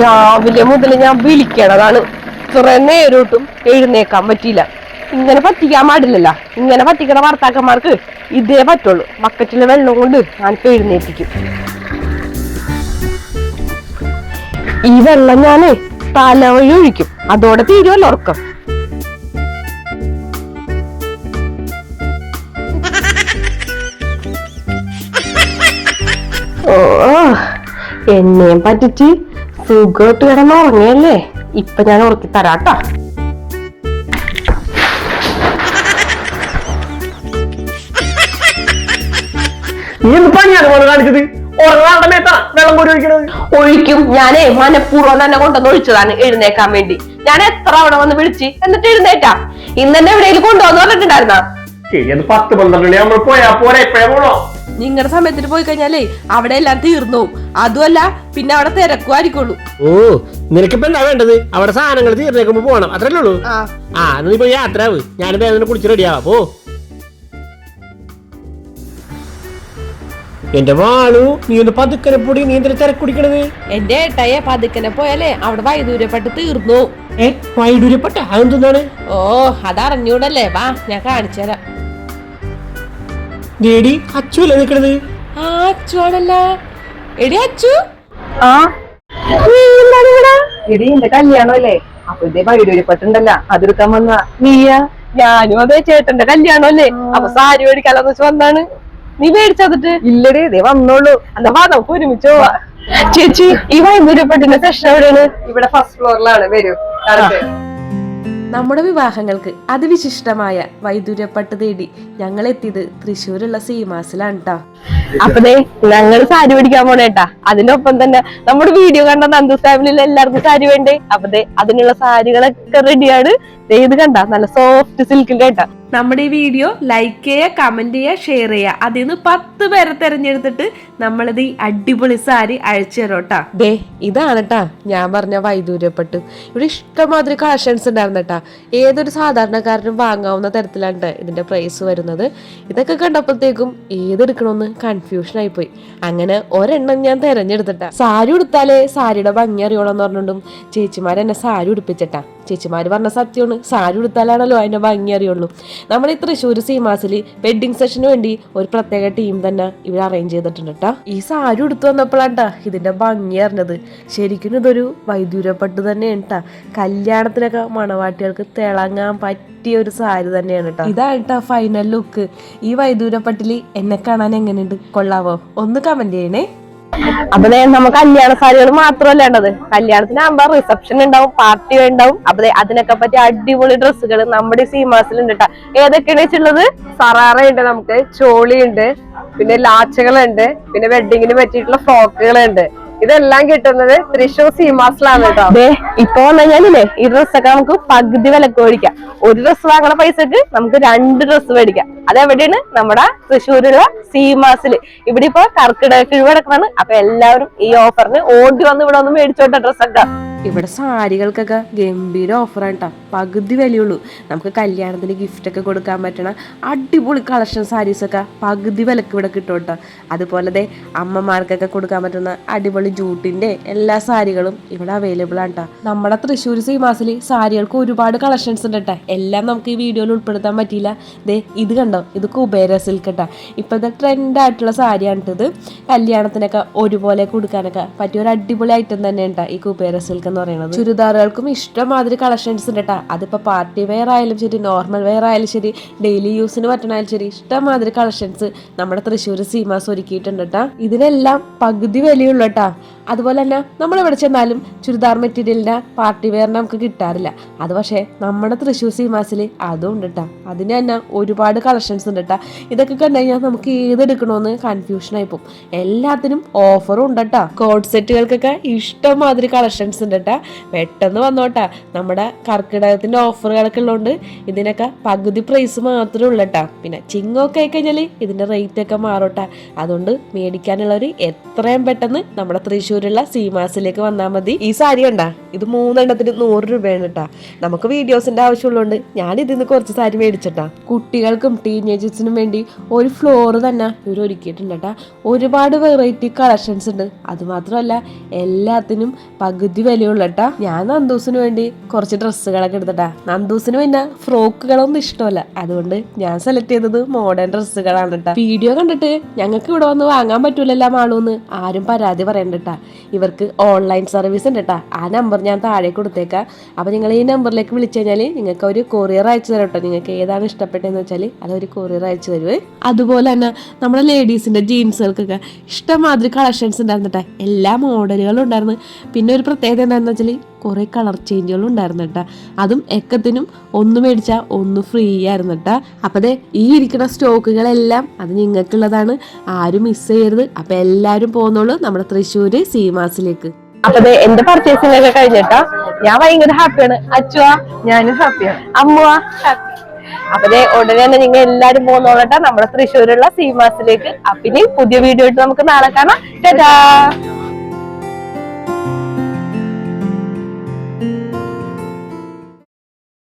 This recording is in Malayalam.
രാവിലെ മുതൽ ഞാൻ വിളിക്കണതാണ് കുറെ നേരോട്ടും എഴുന്നേക്കാൻ പറ്റിയില്ല. ഇങ്ങനെ പറ്റിക്കാൻ പാടില്ലല്ല. ഇങ്ങനെ പറ്റിക്കണ ഭർത്താക്കന്മാർക്ക് ഇതേ പറ്റുള്ളൂ. ബക്കറ്റിലെ വെള്ളം കൊണ്ട് ഞാൻ എഴുന്നേൽപ്പിക്കും. ഈ വെള്ളം ഞാൻ തലവഴി ഒഴിക്കും. അതോടെ തീരുമല്ലോ ഉറക്കം. എന്നെയും പറ്റിച്ച് സുഖമായിട്ട് കിടന്ന് ഉറങ്ങിയല്ലേ? ഇപ്പൊ ഞാൻ ഉറക്കി തരാട്ടോ. നീ എന്ത് പണിയാണ് പോലെ കാണിച്ചത്? ഉറങ്ങാണ്ട മേത്ത വെള്ളം കോരി ഒഴിക്കണത്. ഒഴിക്കും. ഞാനേ മനഃപൂർവം തന്നെ കൊണ്ടുവന്ന് ഒഴിച്ചതാണ് എഴുന്നേക്കാൻ വേണ്ടി. ഞാൻ എത്ര അവിടെ വന്ന് വിളിച്ച് എന്നിട്ട് എഴുന്നേറ്റാ? ഇന്ന് എന്നെ എവിടെയെങ്കിലും കൊണ്ടുവന്ന് പറഞ്ഞിട്ടുണ്ടായിരുന്നാ ശരി അത് പത്ത് പന്ത്രണ്ട് നമ്മൾ പോയാ പോരാ ഇപ്പഴേ പോണോ? നിങ്ങളുടെ സമയത്തിന് പോയി കഴിഞ്ഞാലേ അവിടെ എല്ലാം തീർന്നു അതുമല്ല പിന്നെ അവിടെ തിരക്കുമായിരിക്കുള്ളൂ. ഓ നിനക്കിപ്പോ എന്താ വേണ്ടത്? അവിടെ സാധനങ്ങൾ തീർന്നേക്കുമ്പോ പോണം. അത്രല്ലേ ഉള്ളൂ? ആ. ആ എന്നാ നീ പോയി യാത്ര ഞാൻ ഞാനും വേഗം കുളിച്ച് റെഡിയാവാ പോ. എന്റെ വാളു നീ ഒന്ന് പതുക്കനെ പൊടി നീ എന്തിനാ തിരക്കുടിക്കണത്. എന്റെ ഏട്ടയെ പതുക്കനെ പോയാലേ അവിടെ വൈദൂര്യപ്പെട്ട് തീർന്നു ഏ വൈഡൂര്യപ്പെട്ട അതെന്താണ് ഓ അതറിഞ്ഞൂടല്ലേ? വാ ഞാൻ കാണിച്ചു തരാം ദേടി അച്ചുവല്ലേ നിൽക്കണത്? ആ അച്ചു ആണല്ല എടി അച്ചു. ആ. എടി എന്റെ കല്യാണമല്ലേ അപ്പൊ ഇതേ വൈഡൂര്യപ്പെട്ടുണ്ടല്ല അതെടുക്കാൻ വന്ന നീയാ? ഞാനും അതെ ചേട്ടന്റെ കല്യാണം അല്ലേ? അപ്പൊ സാരി മേടിക്കാലോന്ന് വെച്ച് വന്നാണ്. നീ മേടിച്ചതിട്ട് ഇല്ലടി ഇതേ വന്നോളൂ. എന്നാ വാ നമുക്ക് ഒരുമിച്ച് പോവാ. ചേച്ചി ഈ വൈദ്യുരപ്പെട്ടിന്റെ സെഷൻ എവിടെയാണ്? ഇവിടെ ഫസ്റ്റ് ഫ്ലോറിലാണ് വരൂ. നമ്മുടെ വിവാഹങ്ങൾക്ക് അതിവിശിഷ്ടമായ വൈദൂര്യപ്പട്ട് തേടി ഞങ്ങൾ എത്തിയത് തൃശ്ശൂരുള്ള സീമാസിലാണ് കേട്ടോ അപ്പതേ ഞങ്ങൾ സാരി പിടിക്കാൻ പോണേട്ടാ അതിനൊപ്പം തന്നെ നമ്മുടെ വീഡിയോ കണ്ട നന്ദു ഫാമിലിയിൽ എല്ലാവർക്കും സാരി വേണ്ടേ? അപ്പതേ അതിനുള്ള സാരികളൊക്കെ റെഡിയാണ് ഇത് കണ്ട നല്ല സോഫ്റ്റ് സിൽക്ക് കേട്ടാ നമ്മുടെ ഈ വീഡിയോ ലൈക്ക് ചെയ്യുക കമന്റ് ചെയ്യുക ഷെയർ ചെയ്യുക. അതിൽ നിന്ന് പത്ത് പേരെ തെരഞ്ഞെടുത്തിട്ട് നമ്മളിത് ഈ അടിപൊളി സാരി അയച്ചു തരും കേട്ടാ ദേ ഇതാണ് കേട്ടാ ഞാൻ പറഞ്ഞ വൈദൂര്യപ്പെട്ട്. ഇവിടെ ഇഷ്ടമാതിരി കളക്ഷൻസ് ഉണ്ടായിരുന്നു കേട്ടാ ഏതൊരു സാധാരണക്കാരനും വാങ്ങാവുന്ന തരത്തിലാണ് ഇതിന്റെ പ്രൈസ് വരുന്നത്. ഇതൊക്കെ കണ്ടപ്പോഴത്തേക്കും ഏതെടുക്കണമെന്ന് കൺഫ്യൂഷൻ പോയി അങ്ങനെ ഒരെണ്ണം ഞാൻ തെരഞ്ഞെടുത്തിട്ടാ. സാരി ഉടുത്താലേ സാരിയുടെ ഭംഗി അറിയണമെന്ന് ചേച്ചിമാർ എന്നെ സാരി ഉടുപ്പിച്ചിട്ടാ. ചേച്ചിമാർ പറഞ്ഞ സത്യമാണ്. സാരി ഉടുത്താലാണല്ലോ അതിന്റെ ഭംഗി അറിയുള്ളൂ. നമ്മുടെ ഈ തൃശ്ശൂർ സീമാസിൽ വെഡ്ഡിങ് സെഷന് വേണ്ടി ഒരു പ്രത്യേക ടീം തന്നെ ഇവർ അറേഞ്ച് ചെയ്തിട്ടുണ്ട് കേട്ടോ ഈ സാരി ഉടുത്തു വന്നപ്പോഴാണ്ടാ ഇതിന്റെ ഭംഗി അറിഞ്ഞത്. ശരിക്കും ഇതൊരു വൈദ്യുരപ്പെട്ട് തന്നെയാണ് കേട്ടോ കല്യാണത്തിനൊക്കെ മണവാട്ടികൾക്ക് തിളങ്ങാൻ പറ്റിയ ഒരു സാരി തന്നെയാണ് കേട്ടോ ഇതാണ് കേട്ടോ ഫൈനൽ ലുക്ക് ഈ വൈദൂരപ്പട്ടിൽ എന്നെ കാണാൻ എങ്ങനെയുണ്ട്? കൊള്ളാവോ? ഒന്ന് കമന്റ് ചെയ്യണേ. അപ്പൊ നമുക്ക് കല്യാണ സാരികൾ മാത്രമല്ല ഉള്ളത് കല്യാണത്തിനാകുമ്പോ റിസപ്ഷൻ ഉണ്ടാവും പാർട്ടി ഉണ്ടാവും. അപ്പൊ അതിനൊക്കെ പറ്റി അടിപൊളി ഡ്രസ്സുകൾ നമ്മുടെ സീമാസിൽ ഉണ്ട് കേട്ടോ ഏതൊക്കെയാണ് വെച്ചുള്ളത് സറാറ ഉണ്ട് നമുക്ക് ചോളി ഉണ്ട് പിന്നെ ലാച്ചകളുണ്ട് പിന്നെ വെഡിങ്ങിന് പറ്റിയിട്ടുള്ള ഫ്രോക്കുകളുണ്ട് ഇതെല്ലാം കിട്ടുന്നത് തൃശൂർ സീമാസിലാണ് കേട്ടോ. ഇപ്പൊ ഞാനില്ലേ ഈ ഡ്രസ്സൊക്കെ നമുക്ക് പകുതി വിലക്ക് മേടിക്കാം. ഒരു ഡ്രസ്സ് വാങ്ങണ പൈസക്ക് നമുക്ക് രണ്ട് ഡ്രസ്സ് മേടിക്കാം. അതെവിടെയാണ്? നമ്മുടെ തൃശ്ശൂരുള്ള സീമാസിൽ ഇവിടെ ഇപ്പൊ കർക്കിടക കിഴിവ് കിടക്കുന്നതാണ് അപ്പൊ എല്ലാവരും ഈ ഓഫറിന് ഓടി വന്ന് ഇവിടെ ഒന്ന് മേടിച്ചോട്ടെ ഡ്രസ്സൊക്കെ ഇവിടെ സാരികൾക്കൊക്കെ ഗംഭീര ഓഫറാണ് കേട്ടോ പകുതി വിലയുള്ളൂ. നമുക്ക് കല്യാണത്തിന് ഗിഫ്റ്റ് ഒക്കെ കൊടുക്കാൻ പറ്റണ അടിപൊളി കളക്ഷൻ സാരീസൊക്കെ പകുതി വിലക്ക് ഇവിടെ കിട്ടും കേട്ടോ അതുപോലെ ദേ അമ്മമാർക്കൊക്കെ കൊടുക്കാൻ പറ്റുന്ന അടിപൊളി ജൂട്ടിന്റെ എല്ലാ സാരികളും ഇവിടെ അവൈലബിൾ ആണ് കേട്ടോ നമ്മുടെ തൃശ്ശൂർ സീമാസിൽ സാരികൾക്ക് ഒരുപാട് കളക്ഷൻസ് ഉണ്ട് കേട്ടോ എല്ലാം നമുക്ക് ഈ വീഡിയോയിൽ ഉൾപ്പെടുത്താൻ പറ്റിയില്ല. ദേ ഇത് കണ്ടോ? ഇത് കുബേര സിൽക്ക് കേട്ടോ ഇപ്പോഴത്തെ ട്രെൻഡ് ആയിട്ടുള്ള സാരിയാണ് ഇത് കല്യാണത്തിനൊക്കെ ഒരുപോലെ കൊടുക്കാനൊക്കെ പറ്റിയ ഒരു അടിപൊളി ഐറ്റം തന്നെ ഉണ്ടാ ഈ കുബേര സിൽക്ക് എന്ന് പറയുന്നത്? ചുരിദാറുകൾക്കും ഇഷ്ടമാതിരി കളക്ഷൻസ് ഉണ്ട് കേട്ടോ അതിപ്പോ പാർട്ടി വെയർ ആയാലും ശരി നോർമൽ വെയർ ആയാലും ശരി ഡെയിലി യൂസിന് പറ്റണായാലും ശരി ഇഷ്ടമാതിരി കളക്ഷൻസ് നമ്മുടെ തൃശ്ശൂർ സീമാസ് ഒരുക്കിയിട്ടുണ്ട് കേട്ടോ ഇതിനെല്ലാം പകുതി വിലയുള്ള കേട്ടോ അതുപോലെ തന്നെ നമ്മൾ എവിടെ ചെന്നാലും ചുരിദാർ മെറ്റീരിയലിന് പാർട്ടി വെയർ നമുക്ക് കിട്ടാറില്ല. അത് പക്ഷേ നമ്മുടെ തൃശ്ശൂർ സീമാസിൽ അതും ഉണ്ട് കേട്ടോ അതിന് തന്നെ ഒരുപാട് കളക്ഷൻസ് ഉണ്ട് കേട്ടോ ഇതൊക്കെ കണ്ടു കഴിഞ്ഞാൽ നമുക്ക് ഏതെടുക്കണമെന്ന് കൺഫ്യൂഷൻ പോകും. എല്ലാത്തിനും ഓഫറും ഉണ്ട് കേട്ടോ കോഡ് സെറ്റുകൾക്കൊക്കെ ഇഷ്ടംമാതിരി കളക്ഷൻസ് ഉണ്ട് കേട്ടോ. പെട്ടെന്ന് വന്നോട്ടാ. നമ്മുടെ കർക്കിടകത്തിന്റെ ഓഫറുകളൊക്കെ ഉള്ളതുകൊണ്ട് ഇതിനൊക്കെ പകുതി പ്രൈസ് മാത്രമേ ഉള്ളട്ടാ പിന്നെ ചിങ്ങൊക്കെ ആയി കഴിഞ്ഞാൽ ഇതിന്റെ റേറ്റ് ഒക്കെ മാറോട്ടാ. അതുകൊണ്ട് മേടിക്കാനുള്ളവർ എത്രയും പെട്ടെന്ന് നമ്മുടെ തൃശ്ശൂരുള്ള സീമാസിലേക്ക് വന്നാൽ മതി. ഈ സാരി കണ്ടാ? ഇത് മൂന്നെണ്ണത്തിന് നൂറ് രൂപയാണ് കേട്ടാ. നമുക്ക് വീഡിയോസിന്റെ ആവശ്യമുള്ളതുകൊണ്ട് ഞാൻ ഇതിന്ന് കുറച്ച് സാരി മേടിച്ചിട്ടാ. കുട്ടികൾക്കും ടീനേജേഴ്സിനും വേണ്ടി ഒരു ഫ്ലോർ തന്നെ ഇവർ ഒരുക്കിയിട്ടുണ്ട് ഒരുപാട് വെറൈറ്റി കളക്ഷൻസ് ഉണ്ട്. അതുമാത്രമല്ല എല്ലാത്തിനും പകുതി വിലയുള്ള കേട്ടാ ഞാൻ നന്ദൂസിന് വേണ്ടി കുറച്ച് ഡ്രസ്സുകളൊക്കെ എടുത്തിട്ടാ. നന്ദൂസിന് പിന്നെ ഫ്രോക്കുകളൊന്നും ഇഷ്ടമല്ല. അതുകൊണ്ട് ഞാൻ സെലക്ട് ചെയ്തത് മോഡേൺ ഡ്രസ്സുകളാണ് കേട്ടാ വീഡിയോ കണ്ടിട്ട് ഞങ്ങൾക്ക് ഇവിടെ വന്ന് വാങ്ങാൻ പറ്റൂലല്ലോ മാളൂന്ന്. ആരും പരാതി പറയണ്ട ഇവർക്ക് ഓൺലൈൻ സർവീസ് ഉണ്ട് കേട്ടാ ആ നമ്പർ ഞാൻ താഴെ കൊടുത്തേക്കാം. അപ്പൊ നിങ്ങൾ ഈ നമ്പറിലേക്ക് വിളിച്ചു കഴിഞ്ഞാൽ നിങ്ങൾക്ക് ഒരു കൊറിയർ അയച്ചു തരാം കേട്ടോ നിങ്ങൾക്ക് ഏതാണ് ഇഷ്ടപ്പെട്ടതെന്ന് വെച്ചാൽ അത് ഒരു കൊറിയർ അയച്ചു തരുവേ. അതുപോലെ തന്നെ നമ്മുടെ ലേഡീസിന്റെ ജീൻസുകൾക്കൊക്കെ ഇഷ്ടമാതിരി കളക്ഷൻസ് ഉണ്ടായിരുന്നു കേട്ടോ എല്ലാ മോഡലുകളും ഉണ്ടായിരുന്നു. പിന്നെ ഒരു പ്രത്യേകത എന്താണെന്ന് വെച്ചാൽ കുറേ കളർ ചേഞ്ചുകളും ഉണ്ടായിരുന്നു കേട്ടോ അതും എക്കത്തിനും ഒന്ന് മേടിച്ചാൽ ഒന്ന് ഫ്രീ ആയിരുന്നു കേട്ടോ അപ്പോൾ അതെ ഈ ഇരിക്കുന്ന സ്റ്റോക്കുകളെല്ലാം അത് നിങ്ങൾക്കുള്ളതാണ്. ആരും മിസ് ചെയ്യരുത്. അപ്പോൾ എല്ലാവരും പോകുന്നുള്ളൂ നമ്മുടെ തൃശ്ശൂര് സീമാസിലേക്ക്. അപ്പൊ എന്റെ പർച്ചേസിംഗ് ഒക്കെ കഴിഞ്ഞിട്ടാ. ഞാൻ ഭയങ്കര ഹാപ്പിയാണ് അച്ചുവാ ഞാനും ഹാപ്പിയാണ് അമ്മുവാ അപ്പൊ ഉടനെ തന്നെ നിങ്ങൾ എല്ലാരും പോകുന്നോളട്ടെ നമ്മുടെ തൃശ്ശൂരുള്ള സീമാസിലേക്ക്. അപ്പൊ ഇനി പുതിയ വീഡിയോ ആയിട്ട് നമുക്ക് നാളെ കാണാം.